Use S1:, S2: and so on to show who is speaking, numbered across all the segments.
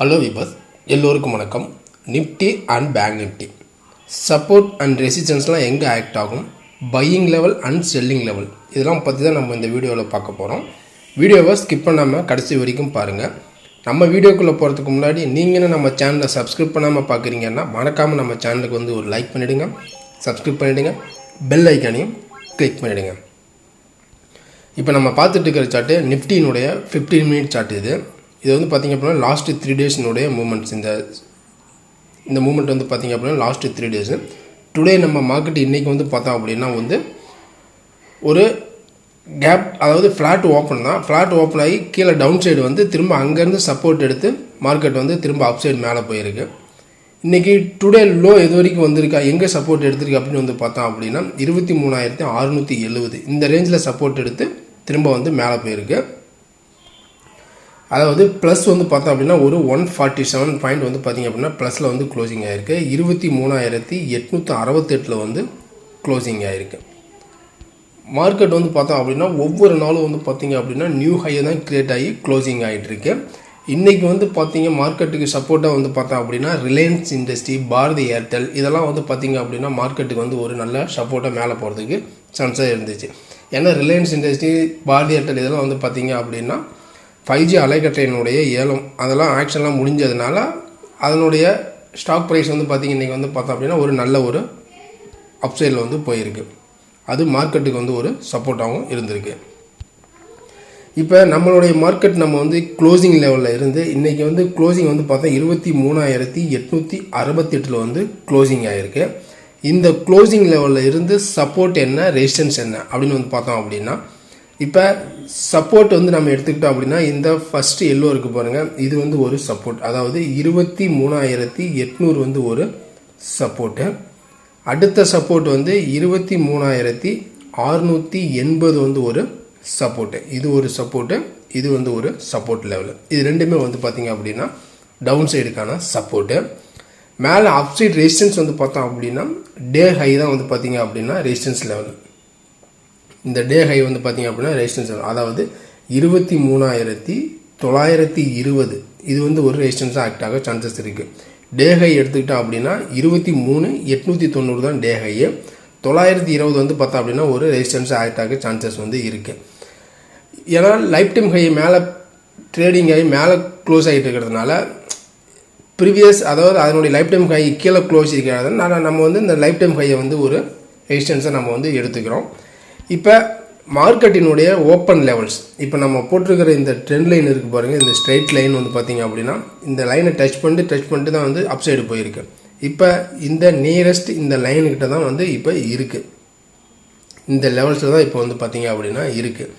S1: Hello விபஸ் எல்லோருக்கும் வணக்கம். Nifty and bank Nifty support and ரெசிஸ்டன்ஸ்லாம் எங்கே ஆக்ட் ஆகும்? Buying level and selling level இதெல்லாம் பற்றி தான் நம்ம இந்த வீடியோவில் பார்க்க போகிறோம் வீடியோவை ஸ்கிப் பண்ணாமல் கடைசி வரைக்கும் பாருங்கள் நம்ம வீடியோக்குள்ளே போகிறதுக்கு முன்னாடி நீங்களும் நம்ம சேனலை சப்ஸ்கிரைப் பண்ணாமல் பார்க்குறீங்கன்னா மறக்காமல் நம்ம சேனலுக்கு வந்து ஒரு லைக் பண்ணிவிடுங்க சப்ஸ்கிரைப் பண்ணிவிடுங்க பெல் ஐக்கானையும் கிளிக் பண்ணிவிடுங்க இப்போ நம்ம பார்த்துட்டு இருக்கிற சார்ட்டு நிஃப்டியினுடைய ஃபிஃப்டீன் மினிட் சார்ட் இது. இது வந்து பார்த்திங்க அப்படின்னா லாஸ்ட்டு த்ரீ டேஸ்னுடைய மூமெண்ட்ஸ் இந்த இந்த மூமெண்ட் வந்து பார்த்திங்க அப்படின்னா லாஸ்ட்டு த்ரீ டேஸு டுடே நம்ம மார்க்கெட் இன்றைக்கி வந்து பார்த்தோம் அப்படின்னா வந்து ஒரு கேப் அதாவது ஃப்ளாட் ஓப்பன் தான். ஃப்ளாட் ஓப்பன் ஆகி கீழே டவுன் சைடு வந்து திரும்ப அங்கேருந்து சப்போர்ட் எடுத்து மார்க்கெட் வந்து திரும்ப அப் சைடு மேலே போயிருக்கு. இன்றைக்கி டுடே லோ எது வரைக்கும் வந்திருக்கா? எங்கே சப்போர்ட் எடுத்திருக்கு அப்படின்னு வந்து பார்த்தோம் அப்படின்னா இருபத்தி மூணாயிரத்தி அறுநூற்றி எழுபது. இந்த ரேஞ்சில் சப்போர்ட் எடுத்து திரும்ப வந்து மேலே போயிருக்கு. அதாவது ப்ளஸ் வந்து பார்த்தோம் அப்படின்னா ஒரு ஒன் ஃபார்ட்டி செவன் பாயிண்ட் வந்து பார்த்திங்க அப்படின்னா ப்ளஸில் வந்து க்ளோசிங் ஆகிருக்கு இருபத்தி மூணாயிரத்தி எட்நூற்றி அறுபத்தெட்டில் வந்து க்ளோசிங் ஆகிருக்கு மார்க்கெட் வந்து பார்த்தோம் அப்படின்னா ஒவ்வொரு நாளும் வந்து பார்த்திங்க அப்படின்னா நியூ ஹையை தான் க்ரியேட் ஆகி க்ளோசிங் ஆகிட்டுருக்கு இன்றைக்கி வந்து பார்த்தீங்க மார்க்கெட்டுக்கு சப்போர்ட்டாக வந்து பார்த்தோம் அப்படின்னா ரிலையன்ஸ் இண்டஸ்ட்ரி பாரதி ஏர்டெல் இதெல்லாம் வந்து பார்த்திங்க அப்படின்னா மார்க்கெட்டுக்கு வந்து ஒரு நல்ல சப்போர்ட்டாக மேலே போகிறதுக்கு சான்ஸாக இருந்துச்சு. ஏன்னா ரிலையன்ஸ் இண்டஸ்ட்ரி பாரதி ஏர்டெல் இதெல்லாம் வந்து பார்த்திங்க அப்படின்னா ஃபைவ் ஜி அலைக்கட்டையினுடைய ஏலம் அதெல்லாம் ஆக்ஷன்லாம் முடிஞ்சதுனால அதனுடைய ஸ்டாக் ப்ரைஸ் வந்து பார்த்திங்க இன்றைக்கி வந்து பார்த்தோம் அப்படின்னா ஒரு நல்ல ஒரு அப்சைடில் வந்து போயிருக்கு. அது மார்க்கெட்டுக்கு வந்து ஒரு சப்போர்ட்டாகவும் இருந்திருக்கு. இப்போ நம்மளுடைய மார்க்கெட் நம்ம வந்து க்ளோசிங் லெவலில் இருந்து இன்றைக்கி வந்து க்ளோசிங் வந்து பார்த்தா இருபத்தி மூணாயிரத்தி எட்நூற்றி அறுபத்தெட்டில் வந்து க்ளோசிங் ஆகிருக்கு இந்த க்ளோசிங் லெவலில் இருந்து சப்போர்ட் என்ன ரெசிஸ்டன்ஸ் என்ன அப்படின்னு வந்து பார்த்தோம் அப்படின்னா இப்போ சப்போர்ட் வந்து நம்ம எடுத்துக்கிட்டோம் அப்படின்னா இந்த ஃபஸ்ட்டு எல்லோ இருக்குது பாருங்கள் இது வந்து ஒரு சப்போர்ட் அதாவது இருபத்தி மூணாயிரத்தி எட்நூறு வந்து ஒரு சப்போர்ட்டு அடுத்த சப்போர்ட் வந்து இருபத்தி மூணாயிரத்தி அறுநூற்றி எண்பது வந்து ஒரு சப்போர்ட்டு இது ஒரு சப்போர்ட்டு இது வந்து ஒரு சப்போர்ட் லெவலு இது ரெண்டுமே வந்து பார்த்திங்க அப்படின்னா டவுன் சைடுக்கான சப்போர்ட்டு மேலே அப் சைட் ரெசிஸ்டன்ஸ் வந்து பார்த்தோம் அப்படின்னா டே ஹை தான் வந்து பார்த்திங்க அப்படின்னா ரெசிஸ்டன்ஸ் லெவல் இந்த டே ஹை வந்து பார்த்திங்க அப்படின்னா ரெசிஸ்டன்ஸ் அதாவது இருபத்தி மூணாயிரத்தி தொள்ளாயிரத்தி இருபது. இது வந்து ஒரு ரெசிஸ்டன்ஸாக ஆக்ட் ஆக சான்சஸ் இருக்குது டே ஹை எடுத்துக்கிட்டோம் அப்படின்னா இருபத்தி மூணு எட்நூற்றி தொண்ணூறு தான் டே ஹையு தொள்ளாயிரத்தி இருபது வந்து பார்த்தோம் அப்படின்னா ஒரு ரெசிஸ்டன்ஸாக ஆக்ட் ஆக சான்சஸ் வந்து இருக்குது ஏன்னா லைஃப் டைம் ஹை மேலே ட்ரேடிங் ஆகி மேலே க்ளோஸ் ஆகிட்டு இருக்கிறதுனால ப்ரீவியஸ் அதாவது அதனுடைய லைஃப் டைம் ஹை கீழே க்ளோஸ் இருக்கிறதுனால நம்ம வந்து இந்த லைஃப் டைம் ஹையை வந்து ஒரு ரெசிஸ்டன்ஸை நம்ம வந்து எடுத்துக்கிறோம். இப்போ மார்க்கெட்டினுடைய ஓப்பன் லெவல்ஸ் இப்போ நம்ம போட்டிருக்கிற இந்த ட்ரெண்ட் லைன் இருக்குது பாருங்கள் இந்த ஸ்ட்ரைட் லைன் வந்து பார்த்திங்க அப்படின்னா இந்த லைனை டச் பண்ணிட்டு டச் பண்ணிட்டு தான் வந்து அப் சைடு போயிருக்கு. இப்போ இந்த நியரஸ்ட் இந்த லைனுக்கிட்ட தான் வந்து இப்போ இருக்குது இந்த லெவல்ஸில் தான் இப்போ வந்து பார்த்திங்க அப்படின்னா இருக்குது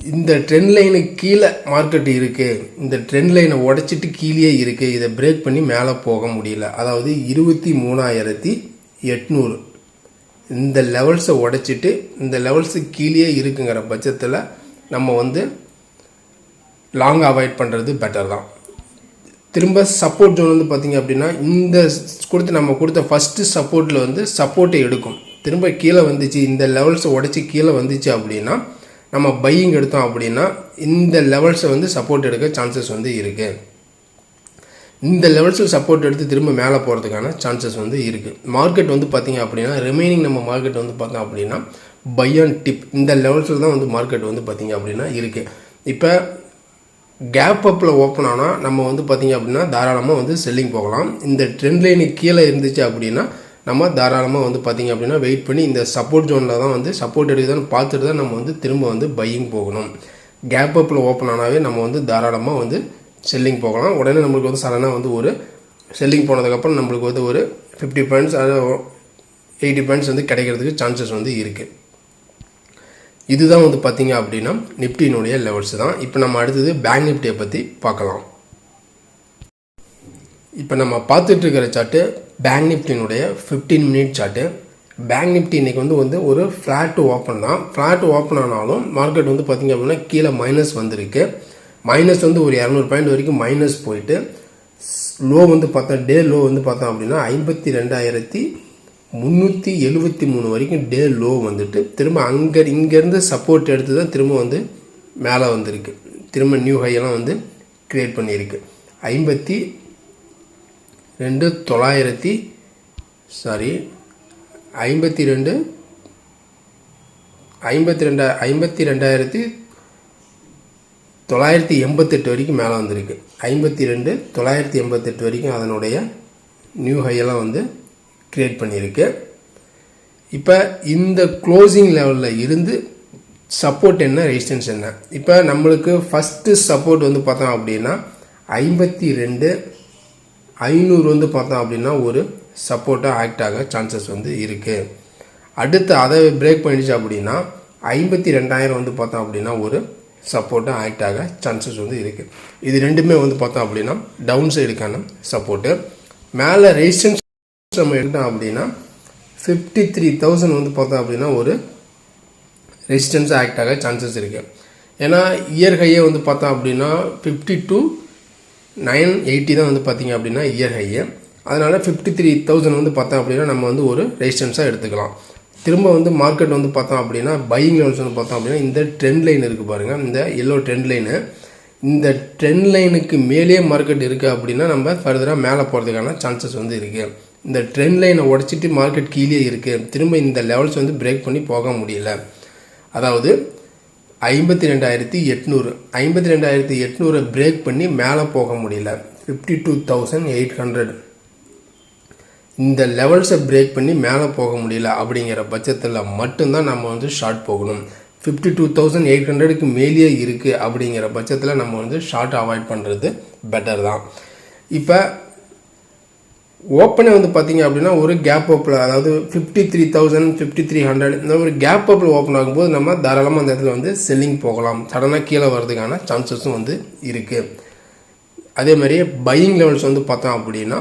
S1: இந்த ட்ரெண்ட் லைனுக்கு கீழே மார்க்கெட் இருக்குது இந்த ட்ரெண்ட் லைனை உடச்சிட்டு கீழே இருக்குது இதை பிரேக் பண்ணி மேலே போக முடியல. அதாவது இருபத்தி மூணாயிரத்தி எட்நூறு. இந்த லெவல்ஸை உடைச்சிட்டு இந்த லெவல்ஸு கீழே இருக்குங்கிற பட்சத்தில் நம்ம வந்து லாங் அவாய்ட் பண்ணுறது பெட்டர் தான். திரும்ப சப்போர்ட் ஜோன் வந்து பார்த்திங்க அப்படின்னா இந்த கொடுத்து நம்ம கொடுத்த ஃபஸ்ட்டு சப்போர்ட்டில் வந்து சப்போர்ட்டை எடுக்கும். திரும்ப கீழே வந்துச்சு இந்த லெவல்ஸை உடச்சி கீழே வந்துச்சு அப்படின்னா நம்ம பையிங் எடுத்தோம் அப்படின்னா இந்த லெவல்ஸை வந்து சப்போர்ட் எடுக்க சான்சஸ் வந்து இருக்குது இந்த லெவல்ஸில் சப்போர்ட் எடுத்து திரும்ப மேலே போகிறதுக்கான சான்சஸ் வந்து இருக்குது மார்க்கெட் வந்து பார்த்திங்க அப்படின்னா ரிமைனிங் நம்ம மார்க்கெட் வந்து பார்த்தோம் அப்படின்னா பை அண்ட் டிப் இந்த லெவல்ஸில் தான் வந்து மார்க்கெட் வந்து பார்த்திங்க அப்படின்னா இருக்குது இப்போ கேப் அப்பில் ஓப்பன் ஆனால் நம்ம வந்து பார்த்திங்க அப்படின்னா தாராளமாக வந்து செல்லிங் போகலாம். இந்த ட்ரெண்ட் லைனுக்கு கீழே இருந்துச்சு அப்படின்னா நம்ம தாராளமாக வந்து பார்த்திங்க அப்படின்னா வெயிட் பண்ணி இந்த சப்போர்ட் ஜோனில் தான் வந்து சப்போர்ட் எடுக்குதான்னு பார்த்துட்டு தான் நம்ம வந்து திரும்ப வந்து பையிங் போகணும். கேப் அப்பில் ஓப்பன் ஆனாவே நம்ம வந்து தாராளமாக வந்து செல்லிங் போகலாம். உடனே நம்மளுக்கு வந்து சடனாக வந்து ஒரு செல்லிங் போனதுக்கப்புறம் நம்மளுக்கு வந்து ஒரு ஃபிஃப்டி பாயிண்ட்ஸ் அது எயிட்டி பாயிண்ட்ஸ் வந்து கிடைக்கிறதுக்கு சான்சஸ் வந்து இருக்குது இதுதான் வந்து பார்த்திங்க அப்படின்னா நிப்டினுடைய லெவல்ஸ் தான். இப்போ நம்ம அடுத்தது பேங்க் நிப்டியை பற்றி பார்க்கலாம். இப்போ நம்ம பார்த்துட்டு இருக்கிற chart bank நிப்டினுடைய fifteen minute chart bank Nifty இன்றைக்கி வந்து வந்து ஒரு ஃப்ளாட்டு ஓப்பன் தான். ஃப்ளாட்டு ஓப்பன் ஆனாலும் மார்க்கெட் வந்து பார்த்திங்க அப்படின்னா கீழே மைனஸ் வந்திருக்கு. மைனஸ் வந்து ஒரு இரநூறு பாயிண்ட் வரைக்கும் மைனஸ் போயிட்டு லோ வந்து பார்த்தா டே லோ வந்து பார்த்தோம் அப்படின்னா ஐம்பத்தி ரெண்டாயிரத்தி முந்நூற்றி எழுபத்தி மூணு வரைக்கும் டே லோ வந்துட்டு திரும்ப அங்கே இங்கேருந்து சப்போர்ட் எடுத்து தான் திரும்ப வந்து மேலே வந்திருக்கு. திரும்ப நியூ ஹையெல்லாம் வந்து க்ரியேட் பண்ணியிருக்கு. ஐம்பத்தி ரெண்டு தொள்ளாயிரத்தி சாரி ஐம்பத்தி ரெண்டு ஐம்பத்தி ரெண்டா ஐம்பத்தி ரெண்டாயிரத்தி தொள்ளாயிரத்தி எண்பத்தெட்டு வரைக்கும் மேலே வந்திருக்கு. ஐம்பத்தி ரெண்டு தொள்ளாயிரத்தி எண்பத்தெட்டு வரைக்கும் அதனுடைய நியூ ஹையெல்லாம் வந்து க்ரியேட் பண்ணியிருக்கு. இப்போ இந்த க்ளோசிங் லெவலில் இருந்து சப்போர்ட் என்ன ரெசிஸ்டன்ஸ் என்ன? இப்போ நம்மளுக்கு ஃபஸ்ட்டு சப்போர்ட் வந்து பார்த்தோம் அப்படின்னா ஐம்பத்தி ரெண்டு ஐநூறு வந்து பார்த்தோம் அப்படின்னா ஒரு சப்போர்ட்டாக ஆக்ட் ஆக சான்சஸ் வந்து இருக்குது அடுத்து அதை பிரேக் பண்ணிடுச்சு அப்படின்னா ஐம்பத்தி ரெண்டாயிரம் வந்து பார்த்தோம் அப்படின்னா ஒரு சப்போர்ட்டாக ஆக்ட் ஆக சான்சஸ் வந்து இருக்குது இது ரெண்டுமே வந்து பார்த்தோம் அப்படின்னா டவுன் சைடுக்கான சப்போர்ட்டு மேலே ரெசிஸ்டன்ஸ் நம்ம எடுத்தோம் அப்படின்னா ஃபிஃப்டி த்ரீ தௌசண்ட் வந்து பார்த்தோம் அப்படின்னா ஒரு ரெசிஸ்டன்ஸ் ஆக்ட் ஆக சான்சஸ் இருக்குது ஏன்னா இயர் ஹையே வந்து பார்த்தோம் அப்படின்னா ஃபிஃப்டி டூ நைன் எயிட்டி தான் வந்து பார்த்தீங்க அப்படின்னா இயர் ஹையே அதனால் ஃபிஃப்டி த்ரீ தௌசண்ட் வந்து பார்த்தோம் அப்படின்னா நம்ம வந்து ஒரு ரெசிஸ்டன்ஸாக எடுத்துக்கலாம். திரும்ப வந்து மார்க்கெட் வந்து பார்த்தோம் அப்படின்னா பையிங் லெவல்ஸ் வந்து பார்த்தோம் அப்படின்னா இந்த ட்ரெண்ட் லைன் இருக்குது பாருங்கள் இந்த எல்லோ ட்ரெண்ட் லைனு இந்த ட்ரெண்ட் லைனுக்கு மேலேயே மார்க்கெட் இருக்குது அப்படின்னா நம்ம ஃபர்தராக மேலே போகிறதுக்கான சான்சஸ் வந்து இருக்குது இந்த ட்ரெண்ட் லைனை உடச்சிட்டு மார்க்கெட் கீழே இருக்குது திரும்ப இந்த லெவல்ஸ் வந்து பிரேக் பண்ணி போக முடியல. அதாவது ஐம்பத்தி ரெண்டாயிரத்தி எட்நூறு ஐம்பத்தி ரெண்டாயிரத்தி எட்நூறை பிரேக் பண்ணி மேலே போக முடியல. Fifty two thousand eight hundred இந்த லெவல்ஸை பிரேக் பண்ணி மேலே போக முடியல அப்படிங்கிற பட்சத்தில் மட்டும்தான் நம்ம வந்து ஷார்ட் போகணும். ஃபிஃப்டி டூ தௌசண்ட் எயிட் ஹண்ட்ரடுக்கு மேலேயே இருக்குது அப்படிங்கிற பட்சத்தில் நம்ம வந்து ஷார்ட் அவாய்ட் பண்ணுறது பெட்டர் தான். இப்போ ஓப்பனே வந்து பார்த்தீங்க அப்படின்னா ஒரு கேப் அப்பில் அதாவது fifty three thousand fifty three hundred இந்த ஒரு கேப் அப்பில் ஓப்பன் ஆகும்போது நம்ம தாராளமாக அந்த இடத்துல வந்து செல்லிங் போகலாம். சடனாக கீழே வர்றதுக்கான சான்சஸும் வந்து இருக்குது அதே மாதிரியே பையிங் லெவல்ஸ் வந்து பார்த்தோம் அப்படின்னா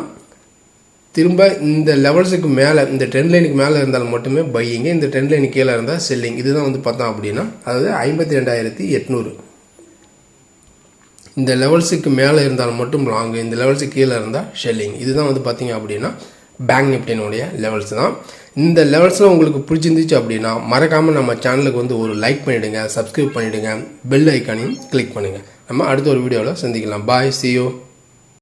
S1: திரும்ப இந்த லெவல்ஸுக்கு மேலே இந்த ட்ரெண்ட் லைனுக்கு மேலே இருந்தால் மட்டுமே பையிங்க இந்த ட்ரெண்ட் லைனுக்கு கீழே இருந்தால் செல்லிங் இதுதான் வந்து பார்த்தோம் அப்படின்னா அதாவது ஐம்பத்தி ரெண்டாயிரத்தி எட்நூறு. இந்த லெவல்ஸுக்கு மேலே இருந்தால் மட்டும் லாங்கு இந்த லெவல்ஸுக்கு கீழே இருந்தால் ஷெல்லிங் இதுதான் வந்து பார்த்தீங்க அப்படின்னா பேங்க் நிப்டினுடைய லெவல்ஸ் தான். இந்த லெவல்ஸ்லாம் உங்களுக்கு பிடிச்சிருந்துச்சு அப்படின்னா மறக்காமல் நம்ம சேனலுக்கு வந்து ஒரு லைக் பண்ணிவிடுங்க சப்ஸ்கிரைப் பண்ணிவிடுங்க பெல் ஐக்கானையும் கிளிக் பண்ணுங்கள் நம்ம அடுத்த ஒரு வீடியோவில் சந்திக்கலாம். பாய் சியோ